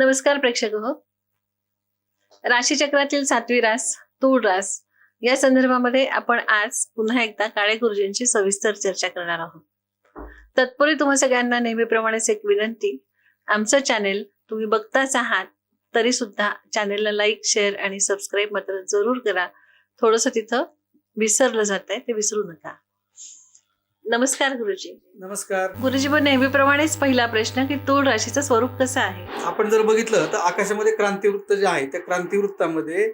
नमस्कार प्रेक्षक हो. राशीचक्रातील सातवी रास तूळ रास या संदर्भामध्ये आपण आज पुन्हा एकदा काळे गुरुजींची सविस्तर चर्चा करणार आहोत. तत्पूर्वी तुम्हा सगळ्यांना नेहमीप्रमाणेच एक विनंती. आमचं चॅनेल तुम्ही बघताच आहात तरी सुद्धा चॅनेलला लाईक शेअर आणि सबस्क्राईब मात्र जरूर करा. थोडस तिथं विसरलं जात आहे ते विसरू नका. नमस्कार गुरुजी. नमस्कार. गुरुजी पण नेहमीप्रमाणेच पहिला प्रश्न की तूळ राशीचं स्वरूप कसं आहे? आपण जर बघितलं तर आकाशामध्ये क्रांतिवृत्त जे आहे त्या क्रांतिवृत्तामध्ये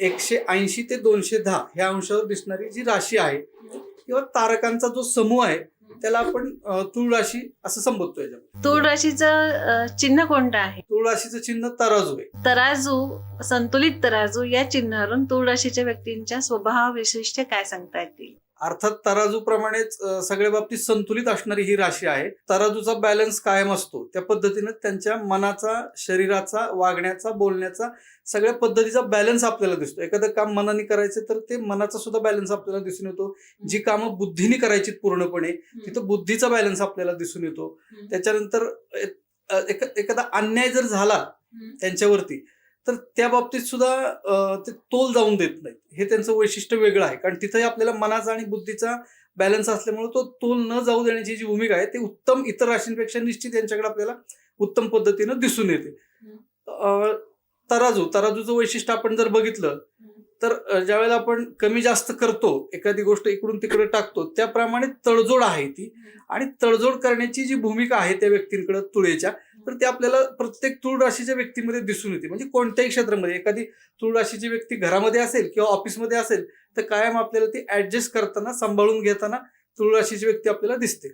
एकशे ऐंशी ते दोनशे दहा ह्या अंशावर दिसणारी जी राशी आहे किंवा तारकांचा जो समूह आहे त्याला आपण तुळ राशी असं संबोधतो याच्यामध्ये. तूळ राशीचं चिन्ह कोणतं आहे? तुळ राशीचं चिन्ह तराजू आहे. तराजू संतुलित तराजू या चिन्हावरून तूळ राशीच्या व्यक्तींच्या स्वभाव विशिष्ट काय सांगता येतील? अर्थात तराजू प्रमाणेच अं, सगळ्या बाबतीत संतुलित असणारी ही राशी आहे. तराजूचा बॅलन्स कायम असतो. त्या पद्धतीनं त्यांच्या मनाचा शरीराचा वागण्याचा बोलण्याचा सगळ्या पद्धतीचा बॅलन्स आपल्याला दिसतो. एखादं काम मनाने करायचं तर ते मनाचा सुद्धा बॅलन्स आपल्याला दिसून येतो. जी कामं बुद्धीने करायची पूर्णपणे तिथं बुद्धीचा बॅलन्स आपल्याला दिसून येतो. त्याच्यानंतर एखादा अन्याय जर झाला त्यांच्यावरती तर त्या बाबतीत सुद्धा ते तोल जाऊन देत नाहीत. हे त्यांचं वैशिष्ट्य वेगळं आहे. कारण तिथंही आपल्याला मनाचा आणि बुद्धीचा बॅलन्स असल्यामुळे तो तोल न जाऊ देण्याची जी भूमिका आहे ती उत्तम इतर राशींपेक्षा निश्चित यांच्याकडे आपल्याला उत्तम पद्धतीनं दिसून येते. तराजू. तराजूचं वैशिष्ट्य आपण जर बघितलं तर ज्यावेळेला आपण कमी जास्त करतो एखादी गोष्ट इकडून तिकडे टाकतो त्याप्रमाणे तडजोड आहे ती. आणि तडजोड करण्याची जी भूमिका आहे त्या व्यक्तींकडे तुळेच्या तर ते आपल्याला प्रत्येक तुळ राशीच्या व्यक्तीमध्ये दिसून येते. म्हणजे कोणत्याही क्षेत्रामध्ये एखादी तुळ राशीची व्यक्ती घरामध्ये असेल किंवा ऑफिसमध्ये असेल तर कायम आपल्याला ती ऍडजस्ट करताना सांभाळून घेताना तुळ राशीची व्यक्ती आपल्याला दिसते.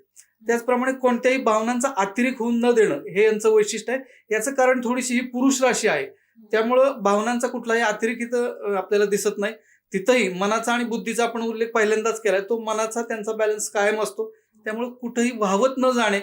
त्याचप्रमाणे कोणत्याही भावनांचा अतिरेक होऊन न देणं हे यांचं वैशिष्ट्य आहे. याचं कारण थोडीशी ही पुरुष राशी आहे. हो. त्यामुळं भावनांचा कुठलाही अतिरेक इथं आपल्याला दिसत नाही. तिथंही मनाचा आणि बुद्धीचा आपण उल्लेख पहिल्यांदाच केलाय. तो मनाचा त्यांचा बॅलन्स कायम असतो. त्यामुळे कुठंही वाहवत न जाणे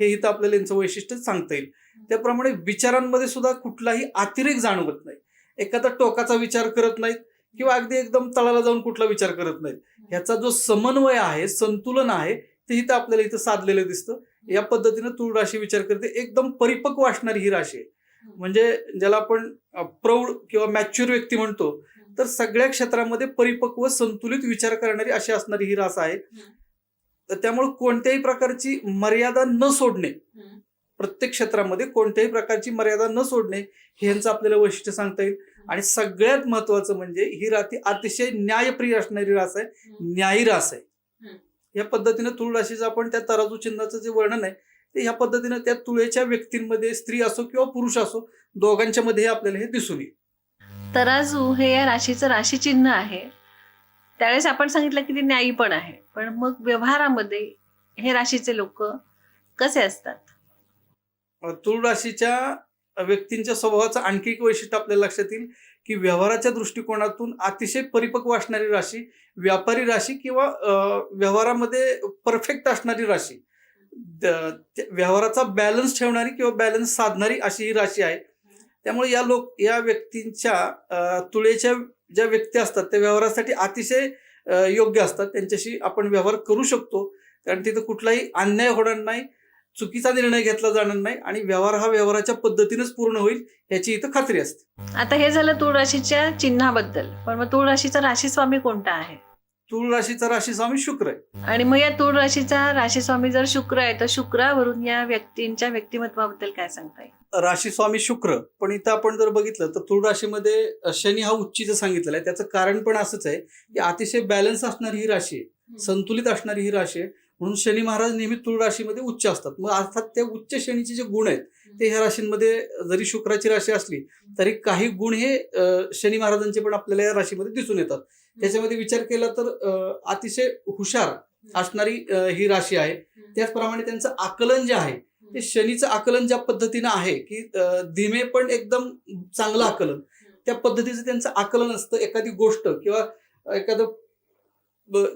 हे इथं आपल्याला यांचं वैशिष्ट्य सांगता येईल. त्याप्रमाणे विचारांमध्ये सुद्धा कुठलाही अतिरेक जाणवत नाही. एखादा टोकाचा विचार करत नाहीत किंवा अगदी एकदम तळाला जाऊन कुठला विचार करत नाहीत. ह्याचा जो समन्वय आहे संतुलन आहे ते इथं आपल्याला इथं साधलेलं दिसतं. या पद्धतीनं तुळ राशी विचार करते. एकदम परिपक्व असणारी ही राशी आहे. म्हणजे ज्याला आपण प्रौढ किंवा मॅच्युअर व्यक्ती म्हणतो तर सगळ्या क्षेत्रामध्ये परिपक्व संतुलित विचार करणारी अशी असणारी ही रास आहे. तर त्यामुळे कोणत्याही प्रकारची मर्यादा न सोडणे प्रत्येक क्षेत्रामध्ये कोणत्याही प्रकारची मर्यादा न सोडणे हे यांचं आपल्याला वैशिष्ट्य सांगता येईल. आणि सगळ्यात महत्वाचं म्हणजे ही राती अतिशय न्यायप्रिय असणारी रास आहे. न्यायी रास आहे. या पद्धतीने तुळ राशीचं आपण त्या तराजू चिन्हाचं जे वर्णन आहे ते ह्या पद्धतीनं त्या तुळेच्या व्यक्तींमध्ये स्त्री असो किंवा पुरुष असो दोघांच्या मध्ये आपल्याला हे दिसून येईल. तराजू हे या राशीचं राशी चिन्ह आहे. त्यावेळेस आपण सांगितलं की ते न्यायी पण आहे. पण मग व्यवहारामध्ये हे राशीचे लोक कसे असतात? तुळ राशीच्या व्यक्तींच्या स्वभावाचं आणखी एक वैशिष्ट्य आपल्याला लक्षात येईल की व्यवहाराच्या दृष्टिकोनातून अतिशय परिपक्व असणारी राशी व्यापारी राशी किंवा व्यवहारामध्ये परफेक्ट असणारी राशी. व्यवहाराचा बॅलन्स ठेवणारी किंवा बॅलन्स साधणारी अशी ही राशी आहे. त्यामुळे या लोक या व्यक्तींच्या तुळेच्या ज्या व्यक्ती असतात त्या व्यवहारासाठी अतिशय योग्य असतात. त्यांच्याशी आपण व्यवहार करू शकतो. कारण तिथं कुठलाही अन्याय होणार नाही चुकीचा निर्णय घेतला जाणार नाही आणि व्यवहार हा व्यवहाराच्या पद्धतीनेच पूर्ण होईल याची इथं खात्री असते. आता हे झालं तूळ राशीच्या चिन्हाबद्दल. पण मग तूळ राशीचा राशी स्वामी कोणता आहे? तुळ राशीचा राशी स्वामी शुक्र आहे. आणि मग या तूळ राशीचा राशी स्वामी जर शुक्र आहे तर शुक्रावरून या व्यक्तींच्या व्यक्तिमत्वाबद्दल काय सांगता येईल? राशी स्वामी शुक्र पण इथं आपण जर बघितलं तर तुळ राशीमध्ये शनी हा उच्चीचं सांगितलेला आहे. त्याचं कारण पण असंच आहे की अतिशय बॅलन्स असणारी ही राशी आहे. संतुलित असणारी ही राशी आहे. म्हणून शनी महाराज नेहमी तुळ राशीमध्ये उच्च असतात. मग अर्थात ते उच्च शनीचे जे गुण आहेत ते ह्या राशींमध्ये जरी शुक्राची राशी असली तरी काही गुण हे शनी महाराजांचे पण आपल्याला या राशीमध्ये दिसून येतात. त्याच्यामध्ये विचार केला तर अतिशय हुशार असणारी ही राशी आहे. त्याचप्रमाणे त्यांचं आकलन जे आहे ते शनीचं आकलन ज्या पद्धतीनं आहे की धीमे पण एकदम चांगलं आकलन. त्या पद्धतीचं त्यांचं आकलन असतं. एखादी गोष्ट किंवा एखादं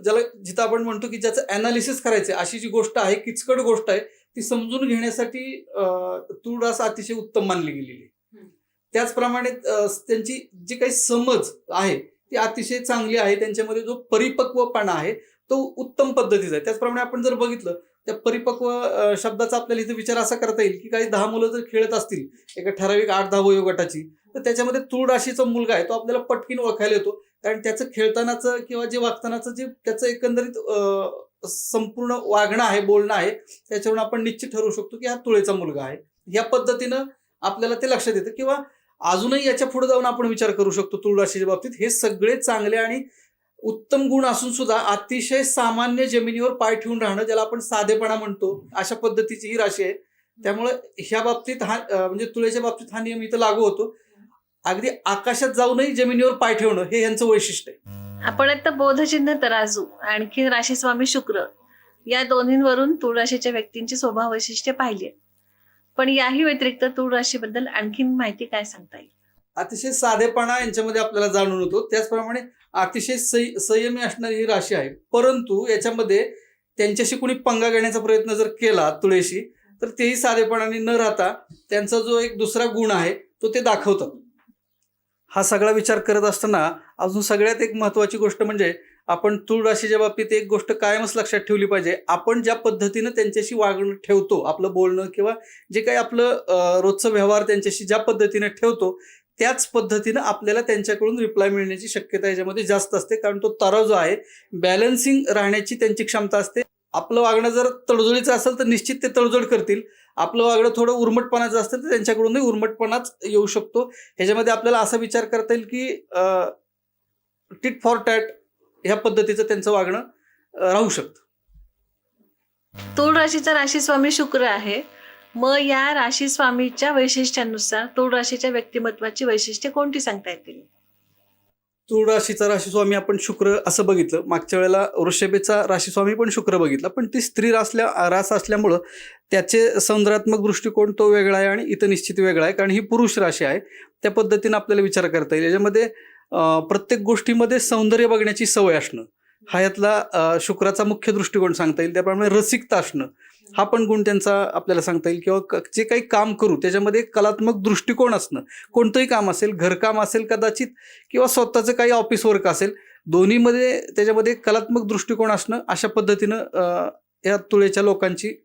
ज्याला जिथं आपण म्हणतो की ज्याचं अनालिसिस करायचं अशी जी गोष्ट आहे किचकट गोष्ट आहे ती समजून घेण्यासाठी अ, तूळ रास अतिशय उत्तम मानली गेलेली त्याचप्रमाणे त्यांची जी काही समज आहे ती अतिशय चांगली आहे त्यांच्यामध्ये जो परिपक्वपणा आहे तो उत्तम पद्धतीचा आहे. त्याचप्रमाणे आपण जर बघितलं त्या परिपक्व शब्दाचा आपल्याला इथे विचार असा करता येईल की काही दहा मुलं जर खेळत असतील एका ठराविक आठ दहा वयोगटाची तर त्याच्यामध्ये तूळ राशीचा मुलगा आहे तो आपल्याला पटकीन ओळखायला येतो. कारण त्याचं खेळतानाचं किंवा जे वागतानाचं जे त्याचं एकंदरीत संपूर्ण वागणं आहे बोलणं आहे त्याच्यावरून आपण निश्चित ठरवू शकतो की हा तुळेचा मुलगा आहे. या पद्धतीनं आपल्याला ते लक्षात येतं. किंवा अजूनही याच्यापुढे जाऊन आपण विचार करू शकतो तुळ राशीच्या बाबतीत. हे सगळे चांगले आणि उत्तम गुण असून सुद्धा अतिशय सामान्य जमिनीवर पाय ठेवून राहणं ज्याला आपण साधेपणा म्हणतो अशा पद्धतीची ही राशी आहे. त्यामुळे ह्या बाबतीत हा म्हणजे तुळेच्या बाबतीत हा नियम इथं लागू होतो. अगदी आकाशात जाऊनही जमिनीवर पाय ठेवणं हे यांचं वैशिष्ट्य आहे. आपण आता बोधचिन्ह तराजू आणखी राशी स्वामी शुक्र या दोन्हींवरून तुळ राशीच्या व्यक्तींची स्वभाव वैशिष्ट्ये पाहिली आहेत. पण याही व्यतिरिक्त तूळ राशीबद्दल आणखीन माहिती काय सांगता येईल? अतिशय साधेपणा यांच्यामध्ये आपल्याला जाणून होतो. त्याचप्रमाणे अतिशय सय संयमी असणारी ही राशी आहे. परंतु याच्यामध्ये त्यांच्याशी कुणी पंगा घेण्याचा प्रयत्न जर केला तुळेशी तर तेही साधेपणाने न राहता त्यांचा जो एक दुसरा गुण आहे तो ते दाखवतात. हा सगळा विचार करत असताना अजून सगळ्यात एक महत्वाची गोष्ट म्हणजे आपण तूळ राशीच्या बाबतीत एक गोष्ट कायमच लक्षात ठेवली पाहिजे. आपण ज्या पद्धतीनं त्यांच्याशी वागणं ठेवतो आपलं बोलणं किंवा जे काही आपलं रोजचं व्यवहार त्यांच्याशी ज्या पद्धतीनं ठेवतो त्याच पद्धतीनं आपल्याला त्यांच्याकडून रिप्लाय मिळण्याची शक्यता याच्यामध्ये जास्त असते. कारण तो तराव जो आहे. बॅलन्सिंग राहण्याची त्यांची क्षमता असते. आपलं वागणं जर तडजोडीचं असेल तर निश्चित ते तडजोड करतील. आपलं वागणं थोडं उर्मटपणाचं असेल तर त्यांच्याकडूनही उर्मटपणाच येऊ शकतो. ह्याच्यामध्ये आपल्याला असा विचार करता येईल की टिट फॉर टॅट ह्या पद्धतीचं त्यांचं वागणं राहू शकतं. तुळ राशीचा राशी स्वामी शुक्र आहे. मग या राशी स्वामीच्या वैशिष्ट्यानुसार तुळ राशीच्या व्यक्तिमत्वाची वैशिष्ट्ये कोणती सांगता येतील? तुळ राशीचा राशीस्वामी आपण शुक्र असं बघितलं. मागच्या वेळेला वृषभेचा राशीस्वामी पण शुक्र बघितला. पण ती स्त्री रासल्या रास असल्यामुळं त्याचे सौंदर्यात्मक दृष्टिकोन तो वेगळा आहे आणि इथं निश्चित वेगळा आहे. कारण ही पुरुष राशी आहे. त्या पद्धतीनं आपल्याला विचार करता येईल. याच्यामध्ये प्रत्येक गोष्टीमध्ये सौंदर्य बघण्याची सवय असणं. हा यातला शुक्राचा मुख्य दृष्टिकोन सांगता येईल. त्याप्रमाणे रसिकता असणं. हा पण गुण त्यांचा आपल्याला सांगता येईल. किंवा क- जे काही काम करू त्याच्यामध्ये कलात्मक दृष्टिकोन असणं. कोणतंही काम असेल घरकाम असेल कदाचित किंवा स्वतःचं काही ऑफिस वर्क असेल दोन्हीमध्ये त्याच्यामध्ये कलात्मक दृष्टिकोन असणं अशा पद्धतीनं या तुळेच्या लोकांची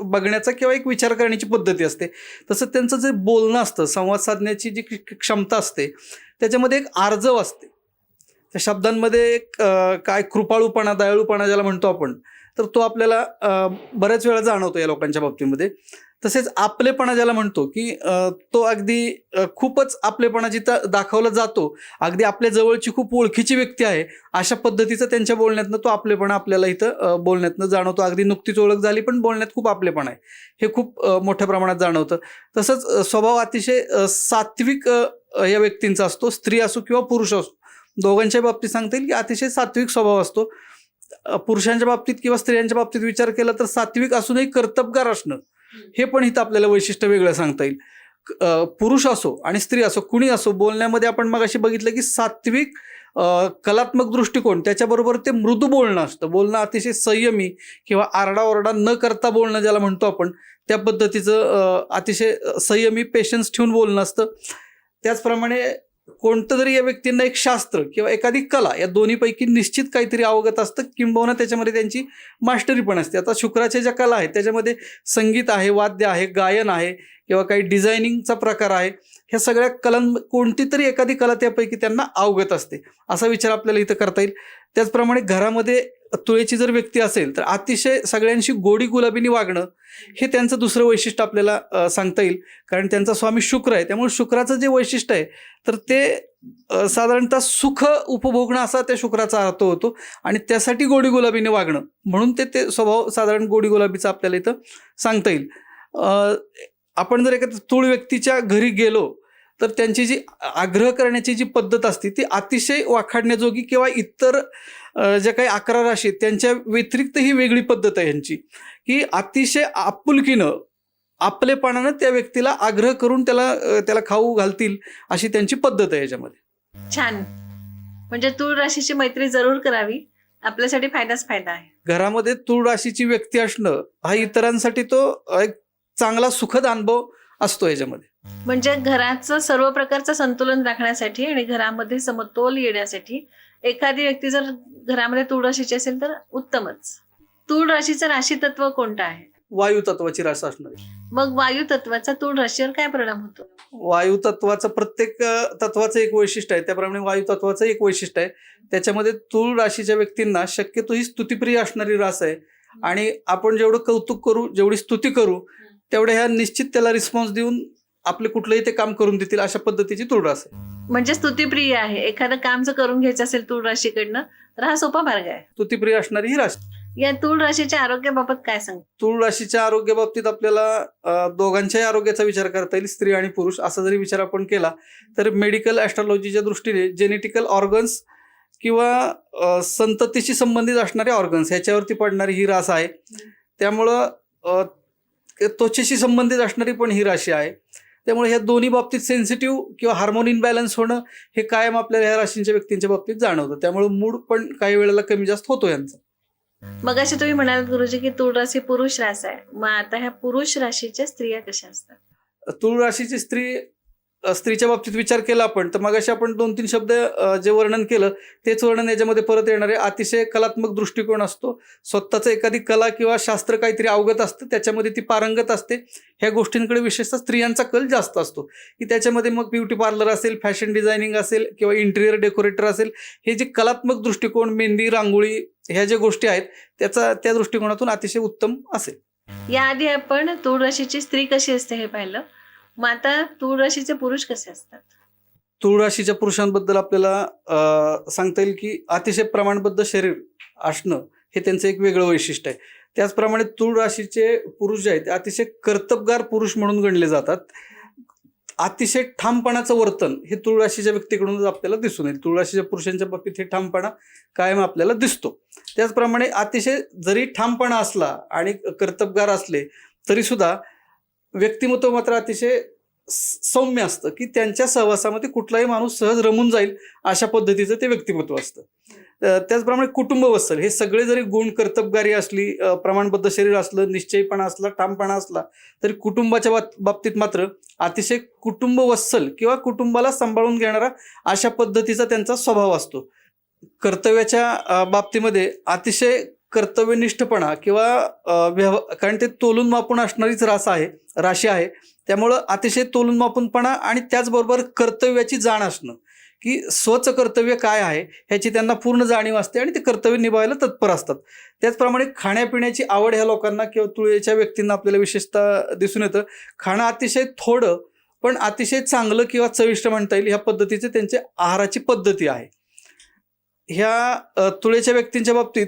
बघण्याचा किंवा एक विचार करण्याची पद्धती असते. तसं त्यांचं जे बोलणं असतं संवाद साधण्याची जी क्षमता असते त्याच्यामध्ये एक आर्जव असते. त्या शब्दांमध्ये एक काय कृपाळूपणा दयाळूपणा ज्याला म्हणतो आपण तर तो आपल्याला बऱ्याच वेळा जाणवतो या लोकांच्या बाबतीमध्ये. तसेच आपलेपणा ज्याला म्हणतो की तो अगदी खूपच आपलेपणा जिथं दाखवला जातो. अगदी आपल्या जवळची खूप ओळखीची व्यक्ती आहे अशा पद्धतीचं त्यांच्या बोलण्यातनं तो आपलेपणा आपल्याला इथं बोलण्यातनं जाणवतो. अगदी नुकतीच ओळख झाली पण बोलण्यात खूप आपलेपणा आहे. हे खूप मोठ्या प्रमाणात जाणवतं. तसंच स्वभाव अतिशय सात्विक या व्यक्तींचा असतो. स्त्री असो किंवा पुरुष असो. दोघांच्या बाबतीत सांगता येईल की अतिशय सात्विक स्वभाव असतो. पुरुषांच्या बाबतीत किंवा स्त्रियांच्या बाबतीत विचार केला तर सात्विक असूनही कर्तबगार असणं हे पण इथं आपल्याला वैशिष्ट्य वेगळं सांगता येईल. पुरुष असो आणि स्त्री असो कुणी असो बोलण्यामध्ये आपण मग अशी बघितलं की सात्विक कलात्मक दृष्टिकोन त्याच्याबरोबर ते मृदू बोलणं असतं. बोलणं अतिशय संयमी किंवा आरडाओरडा न करता बोलणं ज्याला म्हणतो आपण त्या पद्धतीचं अतिशय संयमी पेशन्स ठेवून बोलणं असतं. त्याचप्रमाणे कोणतं तरी या व्यक्तींना एक शास्त्र किंवा एखादी कला या दोन्हीपैकी निश्चित काहीतरी अवगत असतं. किंबहुना त्याच्यामध्ये त्यांची मास्टरी पण असते. आता शुक्राच्या ज्या कला आहेत त्याच्यामध्ये संगीत आहे वाद्य आहे गायन आहे किंवा काही डिझायनिंगचा प्रकार आहे. ह्या सगळ्या कलां कोणती तरी एखादी कला त्यापैकी त्यांना अवगत असते. असा विचार आपल्याला इथं करता येईल. त्याचप्रमाणे घरामध्ये तुळेची जर व्यक्ती असेल तर अतिशय सगळ्यांशी गोडी गुलाबीने वागणं हे त्यांचं दुसरं वैशिष्ट्य आपल्याला सांगता येईल. कारण त्यांचा स्वामी शुक्र आहे त्यामुळे शुक्राचं जे वैशिष्ट्य आहे तर ते साधारणतः सुख उपभोगणं असा त्या शुक्राचा अर्थ होतो आणि त्यासाठी गोडी गुलाबीने वागणं. म्हणून ते ते स्वभाव साधारण गोडी गुलाबीचा आपल्याला इथं सांगता येईल. आपण जर एका तुळ व्यक्तीच्या घरी गेलो तर त्यांची जी आग्रह करण्याची जी पद्धत असते ती अतिशय वाखाडण्याजोगी किंवा इतर ज्या काही अकरा राशी आहेत त्यांच्या व्यतिरिक्त ही वेगळी पद्धत आहे यांची. की अतिशय आपुलकीनं आपलेपणानं त्या व्यक्तीला आग्रह करून त्याला त्याला खाऊ घालतील अशी त्यांची पद्धत आहे याच्यामध्ये. छान. म्हणजे तुळ राशीची मैत्री जरूर करावी. आपल्यासाठी फायदाच फायदा आहे. घरामध्ये तूळ राशीची व्यक्ती असणं हा इतरांसाठी तो एक चांगला सुखद अनुभव असतो याच्यामध्ये. म्हणजे घराचं सर्व प्रकारचं संतुलन राखण्यासाठी आणि घरामध्ये समतोल येण्यासाठी एखादी व्यक्ती जर घरामध्ये तुळ राशीची असेल तर उत्तमच. तूळ राशीचं राशी तत्व कोणतं आहे? वायू तत्वाची रास असणार मग वायू तत्वाचा तूळ राशीवर काय परिणाम होतो? वायू तत्वाचं प्रत्येक तत्वाचं एक वैशिष्ट्य आहे. त्याप्रमाणे वायू तत्वाचं एक वैशिष्ट्य आहे. त्याच्यामध्ये तूळ राशीच्या व्यक्तींना शक्यतो ही स्तुतिप्रिय असणारी रास आहे. आणि आपण जेवढं कौतुक करू जेवढी स्तुती करू तेवढ्या ह्या निश्चित त्याला रिस्पॉन्स देऊन आपले कुठलंही ते काम करून देतील अशा पद्धतीची तूळ रास आहे. म्हणजे स्तुतीप्रिय आहे. एखादं काम जर करून घ्यायचं असेल तूळ राशीकडनं तर हा सोपा मार्ग आहे. स्तुतिप्रिय असणारी ही राशी. या तूळ राशीच्या आरोग्याबाबत काय सांग? तूळ राशीच्या आरोग्याबाबतीत आपल्याला अ, दोघांच्याही आरोग्याचा विचार करता येईल स्त्री आणि पुरुष. असा जरी विचार आपण केला तर मेडिकल ॲस्ट्रॉलॉजीच्या दृष्टीने जेनेटिकल ऑर्गन्स किंवा अ, संततीशी संबंधित असणारे ऑर्गन्स ह्याच्यावरती पडणारी ही रास आहे. त्यामुळं अ, त्वचेशी संबंधित असणारी पण ही राशी आहे. त्यामुळे ह्या दोन्ही बाबतीत सेन्सिटिव्ह किंवा हार्मोन इनबॅलन्स होणं हे कायम आपल्याला ह्या राशींच्या व्यक्तींच्या बाबतीत जाणवतं. त्यामुळे मूड पण काही वेळेला कमी जास्त होतो यांचा. मग असे तुम्ही म्हणालात गुरुजी की तूळ राशी पुरुष रास आहे. मग आता ह्या पुरुष राशीच्या स्त्रिया कशा असतात? तूळ राशीची स्त्री स्त्रीच्या बाबतीत विचार केला आपण तर मग आपण दोन तीन शब्द जे वर्णन केलं तेच वर्णन याच्यामध्ये परत येणारे अतिशय कलात्मक दृष्टिकोन असतो. स्वतःचं एखादी कला किंवा शास्त्र काहीतरी अवगत असतं त्याच्यामध्ये ती पारंगत असते. ह्या गोष्टींकडे विशेषतः स्त्रियांचा कल जास्त असतो. की त्याच्यामध्ये मग ब्युटी पार्लर असेल फॅशन डिझायनिंग असेल किंवा इंटिरियर डेकोरेटर असेल हे जे कलात्मक दृष्टिकोन मेहंदी रांगोळी ह्या ज्या गोष्टी आहेत त्याचा त्या दृष्टिकोनातून अतिशय उत्तम असेल. याआधी आपण तूळ राशीची स्त्री कशी असते हे पाहिलं. मग आता तूळ राशीचे पुरुष कसे असतात? तूळ राशीच्या पुरुषांबद्दल आपल्याला सांगता येईल की अतिशय प्रमाणबद्ध शरीर असणं हे त्यांचं एक वेगळं वैशिष्ट्य आहे. त्याचप्रमाणे तूळ राशीचे पुरुष जे आहेत ते अतिशय कर्तबगार पुरुष म्हणून गणले जातात. अतिशय ठामपणाचं वर्तन हे तूळ राशीच्या व्यक्तीकडूनच आपल्याला दिसून येईल. तूळ राशीच्या पुरुषांच्या बाबतीत हे ठामपणा कायम आपल्याला दिसतो. त्याचप्रमाणे अतिशय जरी ठामपणा असला आणि कर्तबगार असले तरी सुद्धा व्यक्तिमत्व मात्र अतिशय सौम्य असतं की त्यांच्या सहवासामध्ये कुठलाही माणूस सहज रमून जाईल अशा पद्धतीचं ते व्यक्तिमत्व असतं. त्याचप्रमाणे कुटुंब वत्सल हे सगळे जरी गुण कर्तबगारी असली प्रमाणबद्ध शरीर असलं निश्चयपणा असला ठामपणा असला तरी कुटुंबाच्या बाबतीत मात्र अतिशय कुटुंब वत्सल किंवा कुटुंबाला सांभाळून घेणारा अशा पद्धतीचा त्यांचा स्वभाव असतो. कर्तव्याच्या बाबतीमध्ये अतिशय कर्तव्यनिष्ठपणा किंवा व्यव कारण ते तोलून मापून असणारीच रास आहे राशी आहे. त्यामुळं अतिशय तोलून मापूनपणा आणि त्याचबरोबर कर्तव्याची जाण असणं. की स्वच कर्तव्य काय आहे ह्याची त्यांना पूर्ण जाणीव असते आणि ते कर्तव्य निभावायला तत्पर असतात. त्याचप्रमाणे खाण्यापिण्याची आवड ह्या लोकांना किंवा तुळेच्या व्यक्तींना आपल्याला विशेषतः दिसून येतं. खाणं अतिशय थोडं पण अतिशय चांगलं किंवा चविष्ट म्हणता येईल ह्या पद्धतीचे त्यांचे आहाराची पद्धती आहे. ह्या तुळेच्या व्यक्तींच्या बाबतीत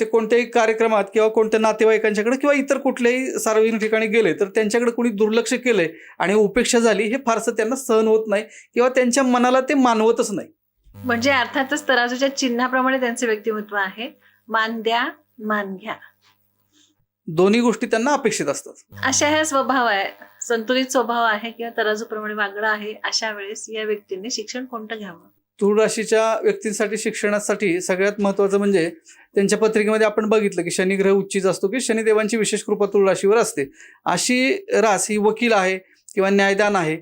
ते कोणत्याही कार्यक्रमात किंवा कोणत्या नातेवाईकांच्याकडे किंवा इतर कुठल्याही सार्वजनिक ठिकाणी गेले तर त्यांच्याकडे कोणी दुर्लक्ष केलंय आणि उपेक्षा झाली हे फारसं त्यांना सहन होत नाही किंवा त्यांच्या मनाला ते मानवतच नाही. म्हणजे अर्थातच तराजूच्या चिन्हाप्रमाणे त्यांचे व्यक्तिमत्व आहे. मान द्या मान घ्या. दोन्ही गोष्टी त्यांना अपेक्षित असतात. अशा ह्या स्वभाव आहे. संतुलित स्वभाव आहे किंवा तराजूप्रमाणे वागणं आहे अशा वेळेस या व्यक्तीने शिक्षण कोणतं घ्यावं? तूळ राशीच्या व्यक्तींसाठी शिक्षणासाठी सगळ्यात महत्त्वाचं म्हणजे त्यांच्या पत्रिकेमध्ये आपण बघितलं की शनिग्रह उच्चीच असतो की शनिदेवांची विशेष कृपा तूळ राशीवर असते. अशी रास ही वकील आहे किंवा न्यायदान आहे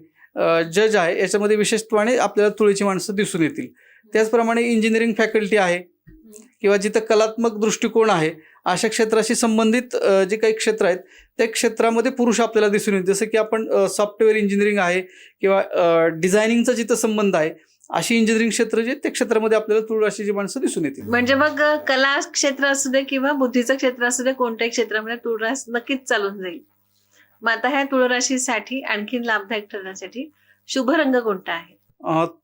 जज आहे याच्यामध्ये विशेषत्वाने आपल्याला तुळेची माणसं दिसून येतील. त्याचप्रमाणे इंजिनिअरिंग फॅकल्टी आहे किंवा जिथं कलात्मक दृष्टिकोन आहे अशा क्षेत्राशी संबंधित जे काही क्षेत्र आहेत त्या क्षेत्रामध्ये पुरुष आपल्याला दिसून येतील. जसं की आपण सॉफ्टवेअर इंजिनिअरिंग आहे किंवा डिझायनिंगचा जिथं संबंध आहे अशी इंजिनिअरिंग क्षेत्र जे त्या क्षेत्रामध्ये आपल्याला तुळ राशीची माणसं दिसून येतील. म्हणजे मग कला क्षेत्र असू दे किंवा बुद्धीचं क्षेत्र असू दे कोणत्याही क्षेत्रामध्ये तुळरास नक्कीच चालून जाईल. मग आता ह्या तुळराशीसाठी आणखीन लाभदायक ठरण्यासाठी शुभ रंग कोणता आहे?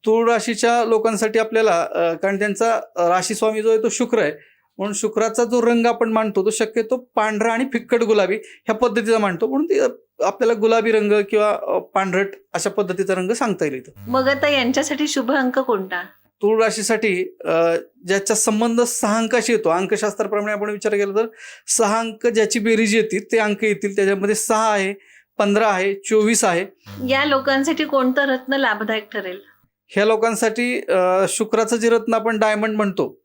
तूळ राशीच्या लोकांसाठी आपल्याला कारण त्यांचा राशी स्वामी जो आहे तो शुक्र आहे. म्हणून शुक्राचा जो रंग आपण मानतो तो शक्यतो पांढरा आणि फिक्कट गुलाबी ह्या पद्धतीचा मानतो. म्हणून ते आपल्याला गुलाबी रंग किंवा पांढरट अशा पद्धतीचा रंग सांगता येईल इथं. मग आता यांच्यासाठी शुभ अंक कोणता? तूळ राशीसाठी अ, ज्याचा संबंध सहा अंकाशी येतो. अंकशास्त्राप्रमाणे आपण विचार केला तर सहा अंक ज्याची बेरीज येतील ते अंक येतील. त्याच्यामध्ये सहा आहे पंधरा आहे चोवीस आहे. या लोकांसाठी कोणतं रत्न लाभदायक ठरेल? ह्या लोकांसाठी अ, शुक्राचं जे रत्न आपण डायमंड म्हणतो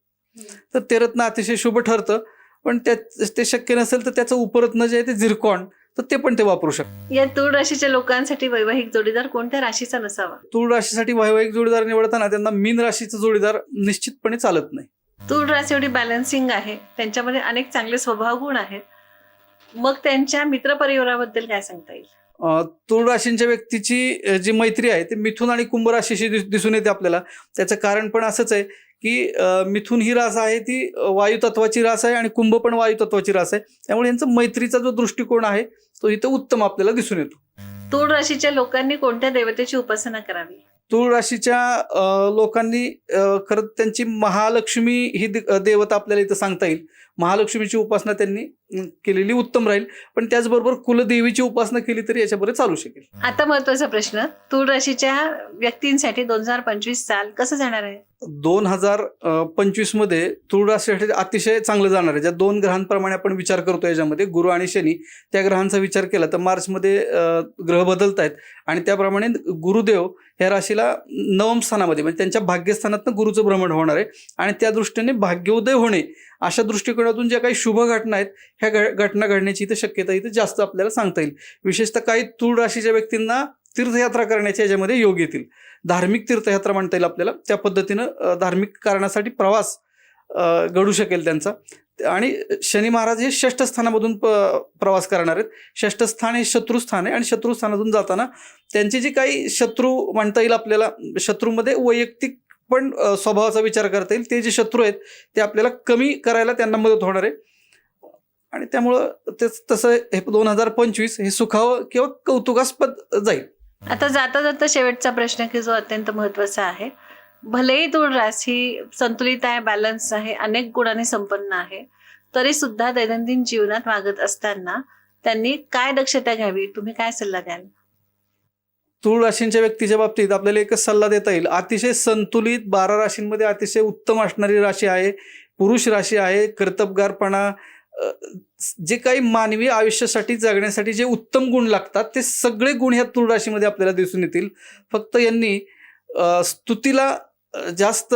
तर ते रत्न अतिशय शुभ ठरतं. पण ते शक्य नसेल तर त्याचं उपरत्न जे आहे ते झिरकॉन तर ते पण ते वापरू शकतात. या तूळ राशीच्या लोकांसाठी वैवाहिक जोडीदार कोणत्या राशीचा नसावा? तूळ राशीसाठी वैवाहिक जोडीदार निवडताना त्यांना मीन राशीचा जोडीदार निश्चितपणे चालत नाही. तूळ रास एवढी बॅलन्सिंग आहे त्यांच्यामध्ये अनेक चांगले स्वभाव गुण आहेत. मग त्यांच्या मित्रपरिवाराबद्दल काय सांगता येईल? तूळ राशींच्या व्यक्तीची जी मैत्री आहे ते मिथुन आणि कुंभ राशीशी दिस- दिसून येते आपल्याला. त्याचं कारण पण असंच आहे की मिथुन ही रास आहे ती वायू तत्वाची रास आहे आणि कुंभ पण वायू तत्वाची रास आहे. त्यामुळे यांचा मैत्रीचा जो दृष्टिकोन आहे तो इथं उत्तम आपल्याला दिसून येतो. तूळ राशीच्या लोकांनी कोणत्या देवतेची उपासना करावी? तूळ राशीच्या लोकांनी खरं त्यांची महालक्ष्मी ही देवता आपल्याला इथं सांगता येईल. महालक्ष्मीची उपासना त्यांनी केलेली उत्तम राहील. पण त्याचबरोबर कुलदेवीची उपासना केली तरी याच्याबरोबर चालू शकेल. आता महत्त्वाचा प्रश्न तूळ राशीच्या व्यक्तींसाठी दोन हजार पंचवीस साल कसं जाणार आहे? दोन हजार पंचवीसमध्ये तूळ राशीसाठी अतिशय चांगलं जाणार आहे. ज्या दोन ग्रहांप्रमाणे आपण विचार करतो याच्यामध्ये गुरु आणि शनी त्या ग्रहांचा विचार केला तर मार्चमध्ये ग्रह बदलत आहेत आणि त्याप्रमाणे गुरुदेव ह्या राशीला नवम स्थानामध्ये म्हणजे त्यांच्या भाग्यस्थानातनं गुरुचं भ्रमण होणार आहे. आणि त्या दृष्टीने भाग्योदय होणे अशा दृष्टिकोनातून ज्या काही शुभ घटना आहेत ह्या घ- घटना घडण्याची इथं शक्यता इथं जास्त आपल्याला सांगता येईल. विशेषतः काही तूळ राशीच्या व्यक्तींना तीर्थयात्रा करण्याच्या याच्यामध्ये योग येतील. धार्मिक तीर्थयात्रा म्हणता येईल आपल्याला. त्या पद्धतीनं धार्मिक कारणासाठी प्रवास घडू शकेल त्यांचा. आणि शनी महाराज हे षष्ठ स्थानामधून प- प्रवास करणार आहेत. षष्ठ स्थान हे शत्रुस्थान आहे. आणि शत्रुस्थानातून जाताना त्यांचे जे काही शत्रू म्हणता येईल आपल्याला शत्रूमध्ये वैयक्तिक पण स्वभावाचा विचार करता येईल. ते जे शत्रू आहेत ते आपल्याला कमी करायला त्यांना मदत होणार आहे. आणि त्यामुळं ते तसं हे दोन हजार पंचवीस हे सुखावं किंवा कौतुकास्पद जाईल. आता जाता जाता शेवटचा प्रश्न की जो अत्यंत महत्त्वाचा आहे भलेही तूळ रास ही संतुलित आहे बॅलन्स आहे अनेक गुणांनी संपन्न आहे तरी सुद्धा दैनंदिन जीवनात मागत असताना त्यांनी काय दक्षता घ्यावी? तुम्ही काय सल्ला द्याल? तूळ राशींच्या व्यक्तीच्या बाबतीत आपल्याला एकच सल्ला देता येईल. अतिशय संतुलित बारा राशींमध्ये अतिशय उत्तम असणारी राशी आहे. पुरुष राशी आहे. कर्तबगारपणा जे काही मानवी आयुष्यासाठी जगण्यासाठी जे उत्तम गुण लागतात ते सगळे गुण ह्या तूळ राशीमध्ये आपल्याला दिसून येतील. फक्त यांनी स्तुतीला जास्त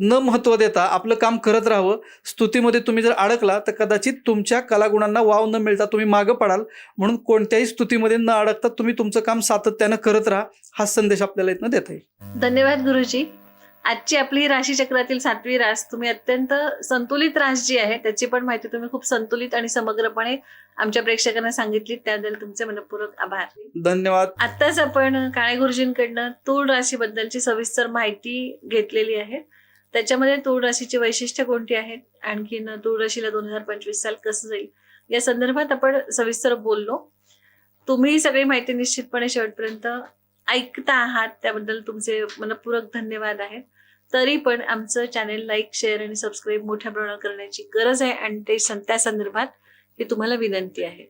न महत्त्व देता आपलं काम करत राहावं. स्तुतीमध्ये तुम्ही जर अडकला तर कदाचित तुमच्या कलागुणांना वाव न मिळता तुम्ही मागं पडाल. म्हणून कोणत्याही स्तुतीमध्ये न अडकता तुम्ही तुमचं काम सातत्यानं करत राहा हा संदेश आपल्याला इथनं देता येईल. धन्यवाद गुरुजी. आजची आपली राशीचक्रातील सातवी रास तुम्ही अत्यंत संतुलित रास जी आहे त्याची पण माहिती तुम्ही खूप संतुलित आणि समग्रपणे आमच्या प्रेक्षकांना सांगितली त्याबद्दल तुमचे मनपूर्वक आभार. धन्यवाद. आत्ताच आपण काळे गुरुजींकडनं तूळ राशीबद्दलची सविस्तर माहिती घेतलेली आहे. त्याच्यामध्ये तूळ राशीची वैशिष्ट्य कोणती आहेत आणखीन तूळ राशीला दोन हजार पंचवीस साल कसं जाईल? या संदर्भात आपण सविस्तर बोललो. तुम्ही सगळी माहिती निश्चितपणे शेवटपर्यंत ऐकता आहात त्याबद्दल तुमचे मनपूरक धन्यवाद आहेत. तरी पण आमचं चॅनेल लाईक शेअर आणि सबस्क्राईब मोठ्या प्रमाणात करण्याची गरज आहे आणि ते सं- त्या संदर्भात ही तुम्हाला विनंती आहे.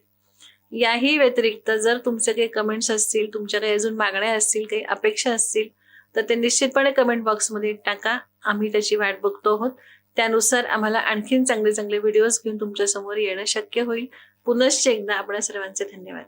याही व्यतिरिक्त जर तुमचे काही कमेंट्स असतील तुमच्या काही अजून मागण्या असतील काही अपेक्षा असतील तर ते निश्चितपणे कमेंट बॉक्समध्ये टाका. आम्ही त्याची वाट बघतो आहोत. त्यानुसार आम्हाला आणखीन चांगले चांगले व्हिडिओज घेऊन तुमच्यासमोर येणं शक्य होईल. पुनश्च एकदा आपल्या सर्वांचे धन्यवाद.